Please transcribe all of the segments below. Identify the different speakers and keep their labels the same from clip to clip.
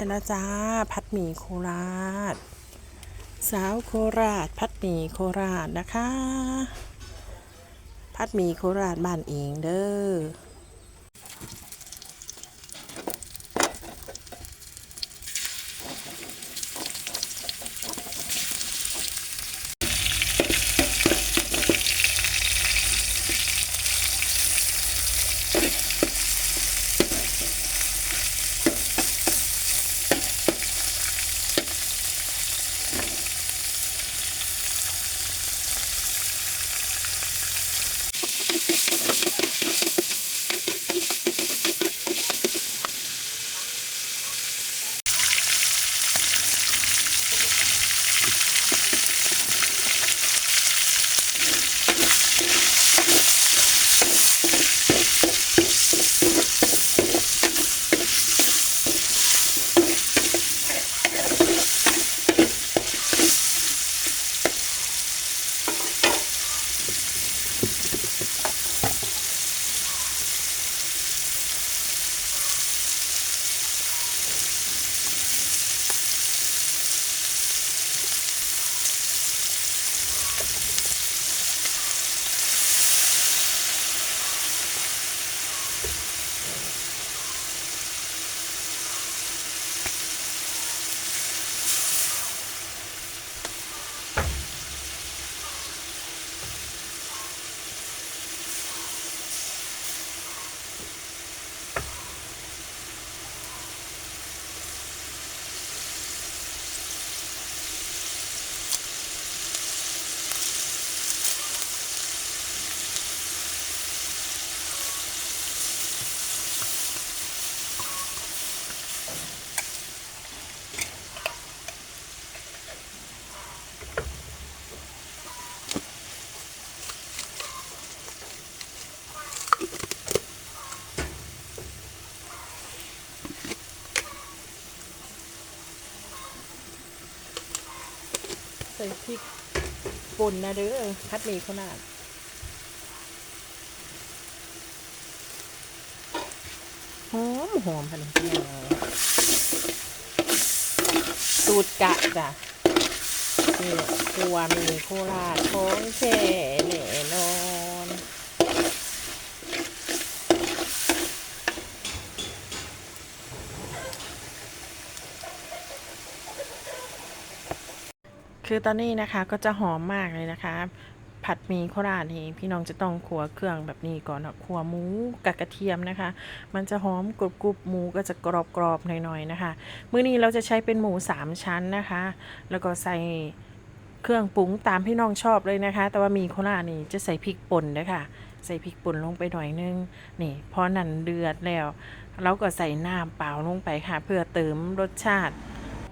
Speaker 1: ร็จแล้วจ้า ผัดหมี่โคราช สาวโคราช ผัดหมี่โคราชนะคะ ผัดหมี่โคราชบ้านเองเด้อ ริกป่นนะเด้อคัดเมฆขนาดหอมหอมพันธุ์สูตรกะจ้ะนี่ตัวหมีโคราชของแท้แน่นอน คือตอนนี้นะคะก็จะหอมมากเลยนะคะ ผัดหมี่โคราชนี่พี่น้องจะต้องขัวเครื่องแบบนี้ก่อนนะขัวหมูกับกระเทียมนะคะ มันจะหอมกรุบกรุบหมูก็จะกรอบกรอบหน่อยๆนะคะ มื้อนี้เราจะใช้เป็นหมูสามชั้นนะคะ แล้วก็ใส่เครื่องปรุงตามพี่น้องชอบเลยนะคะ แต่ว่ามีโคราชนี่จะใส่พริกป่นนะคะใส่พริกป่นลงไปหน่อยนึง นี่พอนั่นเดือดแล้ว เราก็ใส่น้ำเปล่าลงไปค่ะ เพื่อเติมรสชาติ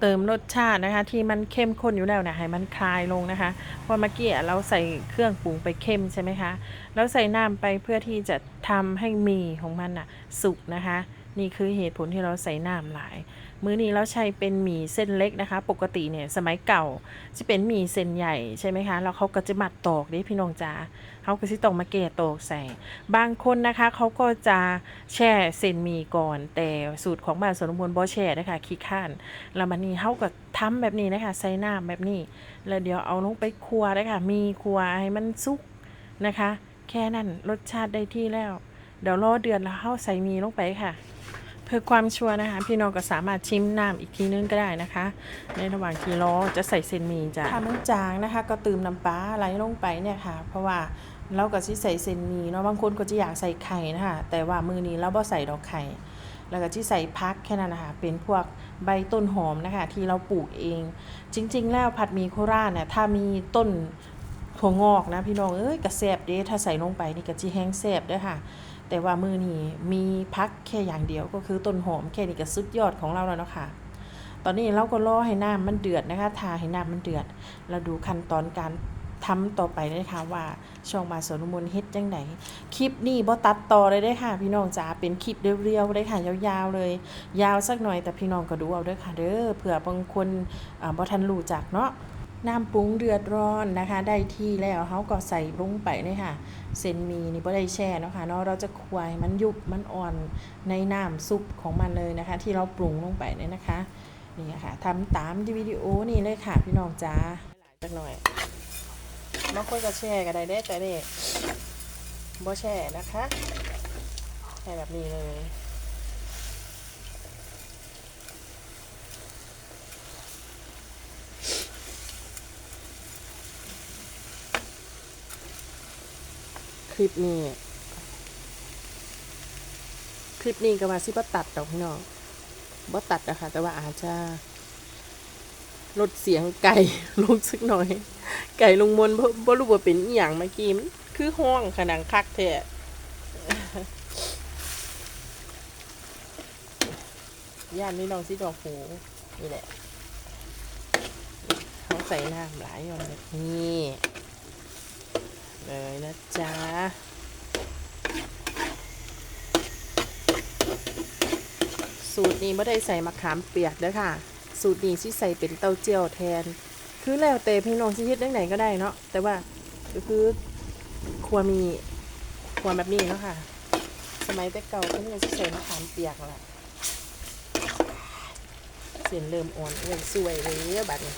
Speaker 1: เติมรสชาตินะคะ ที่มันเข้มข้นอยู่แล้วนะให้มันคลายลงนะคะเพราะเมื่อกี้เราใส่เครื่องปรุงไปเข้มใช่ไหมคะ แล้วใส่น้ำไปเพื่อที่จะทำให้มีของมันน่ะสุกนะคะ นี่คือเหตุผลที่เราใส่น้ำหลาย มื้อนี้เราใช้เป็นหมี่เส้นเล็กนะคะ ปกติเนี่ยสมัยเก่าจะเป็นหมี่เส้นใหญ่ใช่ไหมคะแล้วเขาก็จะมัดตอกด้พี่น้องจ๋าเขาก็สิต้องมาเกะตอกใส่ บางคนนะคะเขาก็จะแช่เส้นหมี่ก่อน แต่สูตรของบ้านสวนมวลบ่แช่นะคะขี้ข้านแล้วมันนี่เขาก็ทำแบบนี้นะคะ ใส่น้ำแบบนี้ แล้วเดี๋ยวเอาลงไปครัวนะคะมีครัวให้มันสุกนะคะ แค่นั้นรสชาติได้ที่แล้ว เดี๋ยวรอเดือนแล้วเข้าใส่มีลงไปค่ะ เพื่อความชัวร์นะคะ พี่น้องก็สามารถชิมน้ำอีกทีนึงก็ได้นะคะ ในระหว่างที่รอจะใส่เส้นมีจ้ะถ้ามันจางนะคะ ก็ตืมน้ำปลาไหลลงไปเนี่ยค่ะ เพราะว่าเราก็สิใส่เส้นมีเนาะบางคนก็จะอยากใส่ไข่นะคะแต่ว่ามือนี้เราบ่ใส่ดอกไข่แล้วก็ที่ใส่พักแค่นั้นนะคะ เป็นพวกใบต้นหอมนะคะ ที่เราปลูกเอง จริง ๆ แล้วผัดมีโคราชเนี่ยถ้ามีต้น ถั่วงอกนะพี่น้องเอ้ยกระแซบเด้ถ้าใส่ลงไปนี่ก็จีแห้งแซบเด้วยค่ะ แต่ว่ามือนี้มีพักแค่อย่างเดียวก็คือต้นหอมแค่นี้ก็สุดยอดของเราแล้วเนาะค่ะ ตอนนี้เราก็รอให้น้ำมันเดือดนะคะทาให้น้ำมันเดือด เราดูขั้นตอนการทำต่อไปเลยค่ะว่าช่องมาสวนมนเฮ็ดจังไดคลิปนี้บ่ตัดต่อเลยได้ค่ะ พี่น้องจ๋าเป็นคลิปเรียวๆเลยค่ะยาวๆเลย ยาวสักหน่อยแต่พี่น้องก็ดูเอาด้อค่ะเด้อเผื่อบางคนอ่าบ่ทันรู้จักเนาะ น้ำปรุงเดือดร้อนนะคะ ได้ที่แล้วเขาก็ใส่ลงไปเลยค่ะ เส้นมีนี่บ่ได้แช่นะคะเนาะเราจะควายมันยุบมันอ่อนในน้ำซุปของมันเลยนะคะ ที่เราปรุงลงไปเนี่ยนะคะนี่ค่ะทำตามที่วิดีโอนี่เลยค่ะพี่น้องจ้าหลายจักหน่อยบางคนก็แช่ก็ได้เด้แต่เนี่ยบ่แช่นะคะแช่แบบนี้เลย ลิปนี้ คลิปนี้ก็ว่าสิบ่ตัดดอกพี่น้องบ่ตัดนะคะ แต่ว่าอาจจะลดเสียงไก่ลงสักหน่อย ไก่ลงมนต์บ่บ่รู้ว่าเป็นอีหยังเมื่อกี้มันคือห้องขนาดคักแท้ย่านนี้น้องสิดอกหูนี่แหละเขาใส่น้ำหลายอย่างแบบนี้ เลยนะจ๊ะสูตรนี้ไม่ได้ใส่มะขามเปียกเด้อค่ะ สูตรนี้ที่ใส่เป็นเต้าเจี้ยวแทน คือแล้วแต่พี่น้องที่เฮ็ดได้ไหนก็ได้เนาะแต่ว่าก็คือควรมีควรแบบนี้เนาะค่ะ สมัยแต่เก่าก็สิใส่มะขามเปียกแหละเสียนเริ่มอ่อนเริ่มสวยเลยบัดนี้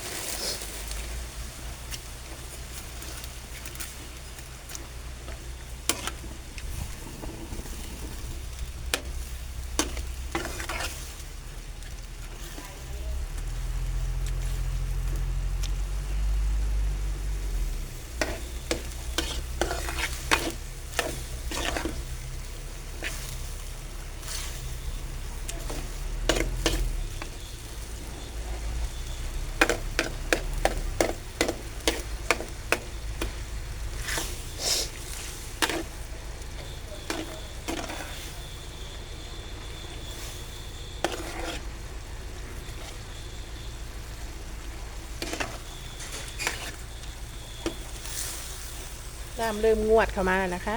Speaker 1: น้ำเริ่มงวดเข้ามาแล้วนะคะ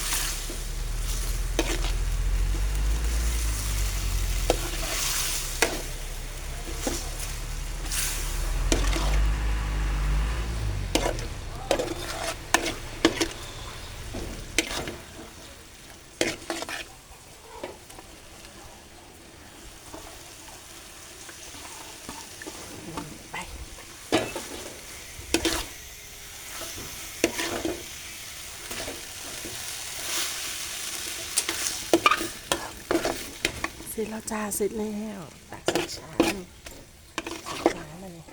Speaker 1: ร็จแล้วจ้าเสร็จแล้วตักใส่ชามใส่ชามมาเลย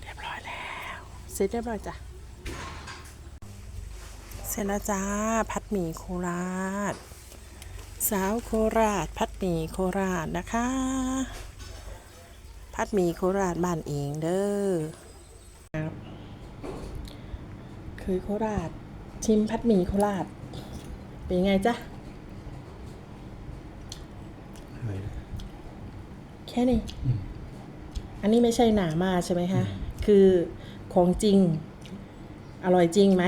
Speaker 1: เรียบร้อยแล้ว เส ร็จเรียบร้อยจ้ะ เสร็จแล้วจ้า พัดหมี่โคราช สาวโคราช พัดหมี่โคราชนะคะ พัดหมี่โคราชบ้านเองเด้อครับเคยโคราช ชิมพัดหมี่โคราช เป็นยังไงจ๊ะแค่นี้ อันนี้ไม่ใช่หนามาใช่ไหมคะ คือ ของจริง อร่อยจริงไหม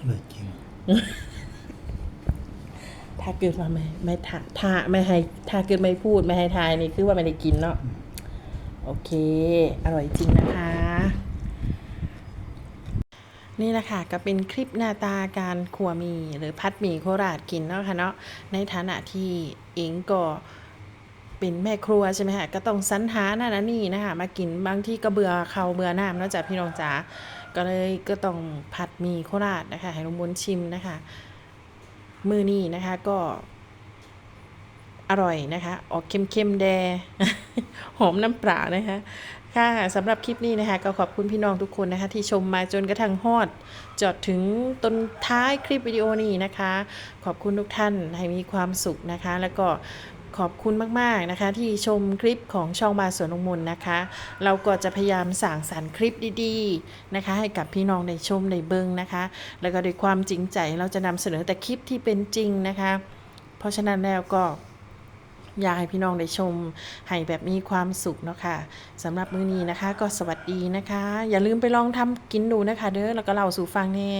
Speaker 2: อร่อยจริง
Speaker 1: ถ้าเกิดว่าไม่ไม่ถ้าถ้าไม่ให้ถ้าเกิดไม่พูดไม่ให้ทายนี่คือว่าไม่ได้กินเนาะโอเค อร่อยจริงนะคะ นี่แหละค่ะก็เป็นคลิปหน้าตาการครัวหมีหรือพัดหมี่โคราชกินเนาะค่ะเนาะในฐานะที่เองก็ เป็นแม่ครัวใช่ไหมคะก็ต้องสรรหานั่นะนี่นะคะมากินบางที่ก็เบื่อเขาเบื่อน้ำนาะจ้ะพี่น้องจ๋าก็เลยก็ต้องผัดหมี่โคราชนะคะให้ลุงบนชิมนะคะมือนี้นะคะก็อร่อยนะคะ ออกเค็มๆแด หอมน้ำปลานะคะ ค่ะสำหรับคลิปนี้นะคะ ก็ขอบคุณพี่น้องทุกคนนะคะ ที่ชมมาจนกระทั่งฮอด จอดถึงต้นท้ายคลิปวิดีโอนี้นะคะ ขอบคุณทุกท่านให้มีความสุขนะคะ แล้วก็ ขอบคุณมาก ๆ นะคะ ที่ชมคลิปของช่องบาสวนลงมนนะคะ เราก็จะพยายามสั่งสรรค์คลิปดีๆนะคะ ให้กับพี่น้องในชมในเบิงนะคะ แล้วก็ด้วยความจริงใจเราจะนำเสนอแต่คลิปที่เป็นจริงนะคะ เพราะฉะนั้นแล้วก็ อยากให้พี่น้องได้ชมให้แบบมีความสุขเนาะค่ะสำหรับมื้อนี้นะคะ ก็สวัสดีนะคะ อย่าลืมไปลองทำกินดูนะคะ เด้อแล้วก็เล่าสู่ฟังแน่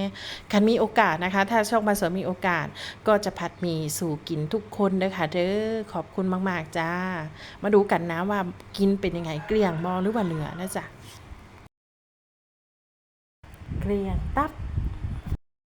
Speaker 1: คันมีโอกาสนะคะ ถ้าช่องมาสวนมีโอกาส ก็จะผัดมีสู่กินทุกคนเด้อค่ะ เด้อขอบคุณมาก ๆ จ้า มาดูกันนะว่ากินเป็นยังไงเกลี้ยงมอหรือว่าเหลือนะจ๊ะเกลี้ยงตับ